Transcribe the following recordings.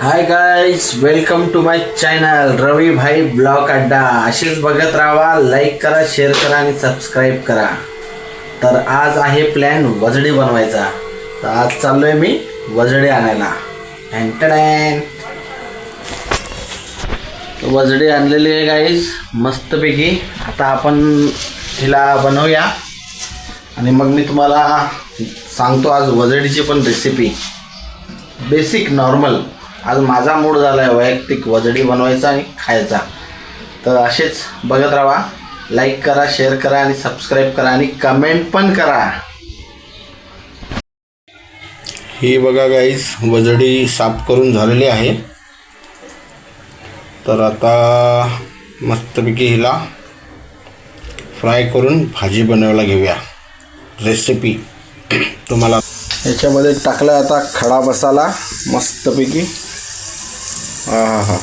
Hi guys welcome to my channel Ravi Bhai blog Adda असेच बघत राहा like करा शेअर करा आणि सबस्क्राईब करा. तर आज आहे प्लॅन वजडी बनवायचा. तर आज चाललोय मी वजडे आणायला. अँटडॅन वजडे आणलेली आहे गाईज मस्तपैकी. आता आपण हिला बनवूया. आणि मग मी तुम्हाला सांगतो आज वजडीची पण रेसिपी बेसिक नॉर्मल आज माझा मूड झाला आहे वैयक्तिक वजडी बनवायचा आणि खायचा. तर असेच बघत राहा लाईक करा शेअर करा आणि सबस्क्राईब करा आणि कमेंट पण करा. ही बघा गाईस वजडी साफ करून झालेली आहे. तर आता मस्तपैकी हिला फ्राय करून भाजी बनवायला घेऊया. रेसिपी तुम्हाला याच्यामध्ये टाकला आता खडा मसाला मस्तपैकी. हा हा हा.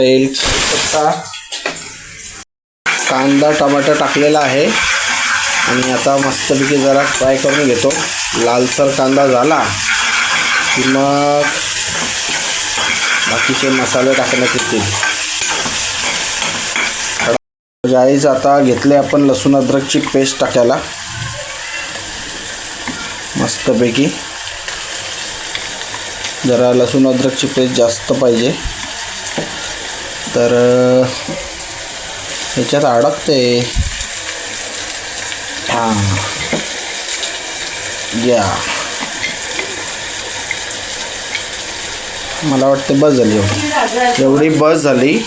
तेल पत्ता. कांदा टमाटर टाकलेला आहे. आणि आता मस्तपैकी जरा फ्राय करून घेतो. लालसर कांदा झाला की मग बाकीचे मसाले टाकण्यात येतील. गाईज आता घेतले आपण लसूण अद्रकची पेस्ट टाकायला. मस्तपैकी. जरा लसूण अद्रकची पेस्ट जास्त पाहिजे. तर ह्याच्यात अडकते. हां. या मला वाटतं बस झाली एवढी. एवढी बस झाली.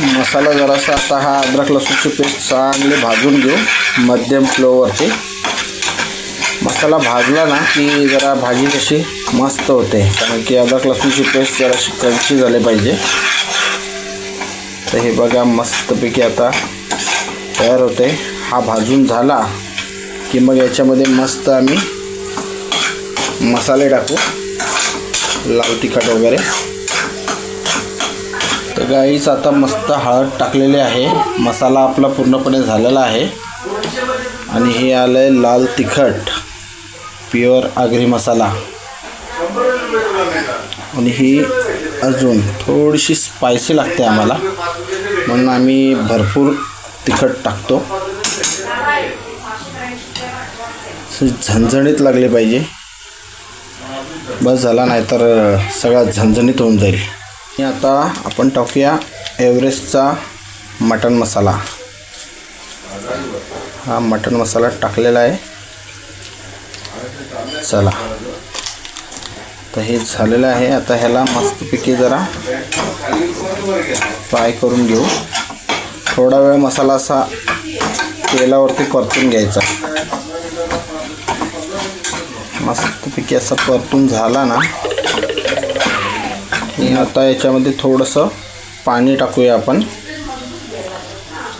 मसाला जरासा आता हा अद्रक लसूणची पेस्ट चांगली भाजून घेऊ. मध्यम फ्लोवरती मसाला भाजला ना की जरा भाजी कशी मस्त होते. कारण की अदरक लसूणची पेस्ट जराशी क्रंची झाली पाहिजे. तर हे बघा मस्तपैकी आता तयार होते. हा भाजून झाला की मग याच्यामध्ये मस्त आम्ही मसाले टाकू. लाल तिखट वगैरे. तर गाईच आता मस्त हळद टाकलेली आहे. मसाला आपला पूर्णपणे झालेला आहे. आणि हे आलं आहे लाल तिखट. प्युअर आगरी मसाला. आणि ही अजून थोडीशी स्पायसी लागते आम्हाला. म्हणून आम्ही भरपूर तिखट टाकतो. झणझणीत लागले पाहिजे. बस झाला नाही तर सगळा झणझणीत होऊन जाईल. आणि आता आपण टाकूया एव्हरेस्टचा मटण मसाला. हा मटन मसाला टाकलेला आहे. चला. तर हे झालेलं आहे. आता ह्याला मस्तपैकी जरा फ्राय करून घेऊ. थोडा वेळ मसाला असा तेलावरती परतून घ्यायचा. मस्तपैकी असा परतून झाला ना. की आता याच्यामध्ये थोडंसं पाणी टाकूया आपण.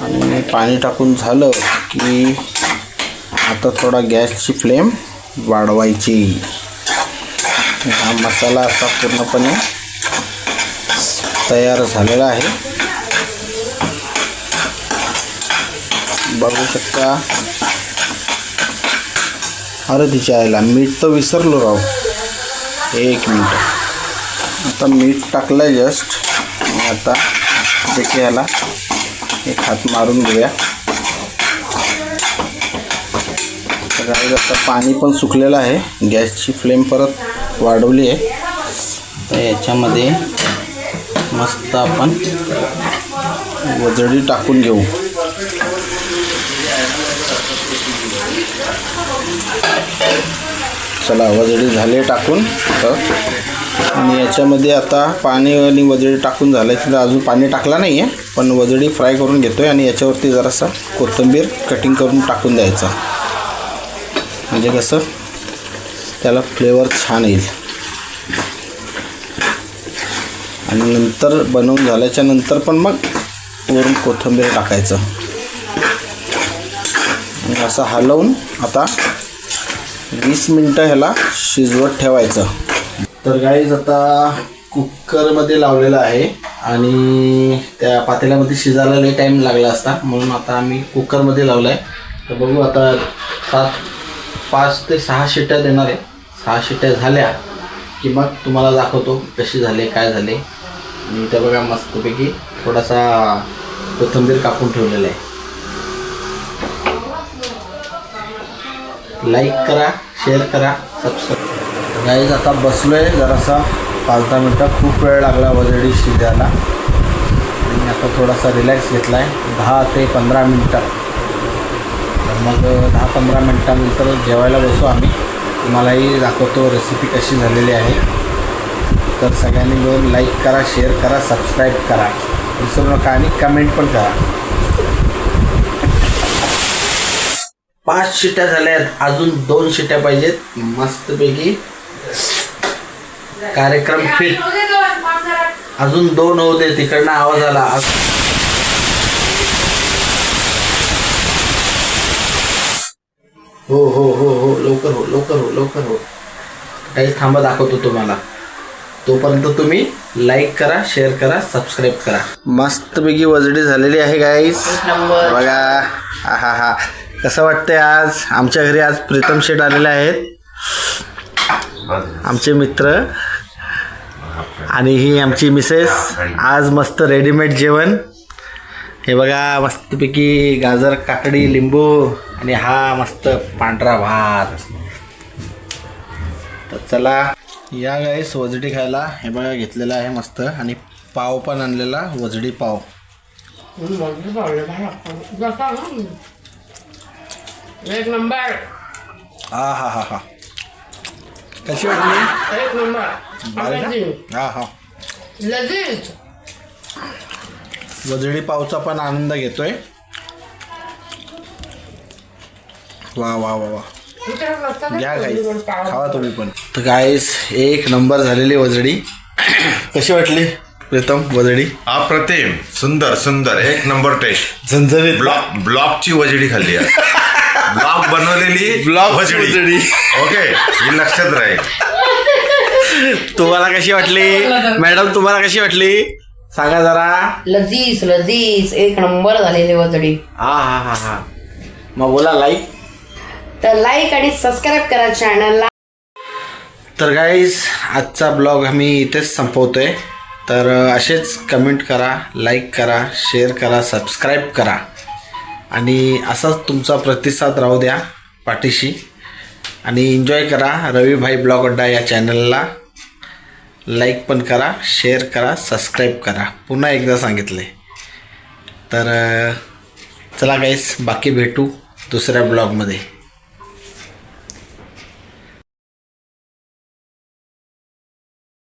आणि पाणी टाकून झालं की आता थोडा गॅसची फ्लेम वाढवायची. हा मसाला असा पूर्णपणे तयार झालेला आहे. बघू शकता. अरे तिच्या आईला मीठ तर विसरलो राव. एक मिनिट. आता मीठ टाकलं आहे जस्ट आता देखील ह्याला एक हात मारून घेऊया तर गाईज आता पाणी पण सुकलेलं आहे. गॅसची फ्लेम परत वाढवली आहे. तर याच्यामध्ये मस्त आपण वजडी टाकून घेऊ. चला वजडी झाले टाकून. तर आणि याच्यामध्ये आता पाणी आणि वजडी टाकून झालं आहे तिथं अजून पाणी टाकला नाही आहे पण वजडी फ्राय करून घेतो आहे आणि याच्यावरती जरासा कोथिंबीर कटिंग करून टाकून द्यायचा. म्हणजे कसं? त्याला फ्लेवर छान येईल. आणि नंतर बनवून झाल्याच्यानंतर पण मग वरून कोथिंबीर टाकायचं. आणि असं हलवून आता वीस मिनटं ह्याला शिजवत ठेवायचं. तर गाईज आता कुकरमध्ये लावलेलं आहे आणि त्या पातेल्यामध्ये शिजायला लई टाईम लागला असता. म्हणून आता आम्ही कुकरमध्ये लावलं आहे तर बघू आता सात पाच ते सहा शिट्ट्या देणार. आहे सहा शिट्ट्या झाल्या की मग तुम्हाला दाखवतो कशी झाले काय झाले. आणि इथं बघा मस्तपैकी थोडासा कोथिंबीर कापून ठेवलेला आहे. लाईक करा शेअर करा सबस्क्राईब गाईज आता बसलोय जरासा. पाच दहा मिनटं खूप वेळ लागला वजडी शिजायला. आणि आता थोडासा रिलॅक्स घेतला आहे दहा ते पंधरा मिनटं. मग दहा पंधरा मिनटानंतर जेवायला बसू आम्ही. तुम्हालाही दाखवतो रेसिपी कशी झालेली आहे. तर सगळ्यांनी मिळून लाईक करा शेअर करा सबस्क्राईब करा. विसरू नका आणि कमेंट पण करा. पाच शिट्या झाल्या आहेत अजून दोन शिट्ट्या पाहिजेत. मस्तपैकी कार्यक्रम फिट अजून दोन होते दे. तिकडनं आवाज आला. हो हो हो हो लवकर हो लवकर हो लवकर हो. काही थांबा दाखवतो तुम्हाला. तोपर्यंत तुम्ही लाईक करा शेअर करा सबस्क्राईब करा. मस्तपैकी वजडी झालेली आहे गाईस बघा हा हा हा कसं वाटतंय आज? आमच्या घरी आज प्रीतम शेठ आलेले आहेत. आमचे मित्र. आणि ही आमची मिसेस आज मस्त रेडीमेड जेवण. हे बघा मस्तपैकी गाजर काकडी लिंबू आणि हा मस्त पांढरा भात. तर चला या गाईस वजडी खायला. हे बघा घेतलेलं आहे मस्त. आणि पाव पण आणलेला वजडी पाव. एक नंबर. हा हा हा हा. कशी वाटली? एक नंबर? हा हा. लजीज. वजडी पावचा पण आनंद घेतोय. वा वा वा वा. घ्या गाईस खावा तुम्ही पण. तर गाईस एक नंबर झालेली वजडी. कशी वाटली प्रीतम वजडी? अप्रतिम. सुंदर सुंदर. एक नंबर टेस्ट झणझणीत ब्लॉक ब्लॉकची वजडी खाल्ली आज. ब्लॉक बनवलेली ब्लॉकची वजडी. ओके ही लक्षात राहील. तुम्हाला कशी वाटली? मॅडम तुम्हाला कशी वाटली? सांगा जरा. लजीज लजीज. एक नंबर झालेली वजडी हा हा हा हा. मग बोला लाईक तर लाईक आणि सबस्क्राईब करा चॅनलला तर गाईज आजचा ब्लॉग आम्ही इथेच संपवतोय. तर अ, असेच कमेंट करा लाईक करा शेअर करा सबस्क्राईब करा. आणि असाच तुमचा प्रतिसाद राहू द्या पाठीशी. आणि एन्जॉय करा रविभाई ब्लॉग अड्डा या चॅनलला लाईक पण करा शेअर करा सबस्क्राईब करा. पुन्हा एकदा सांगितले तर चला गाईस बाकी भेटू दुसऱ्या ब्लॉगमध्ये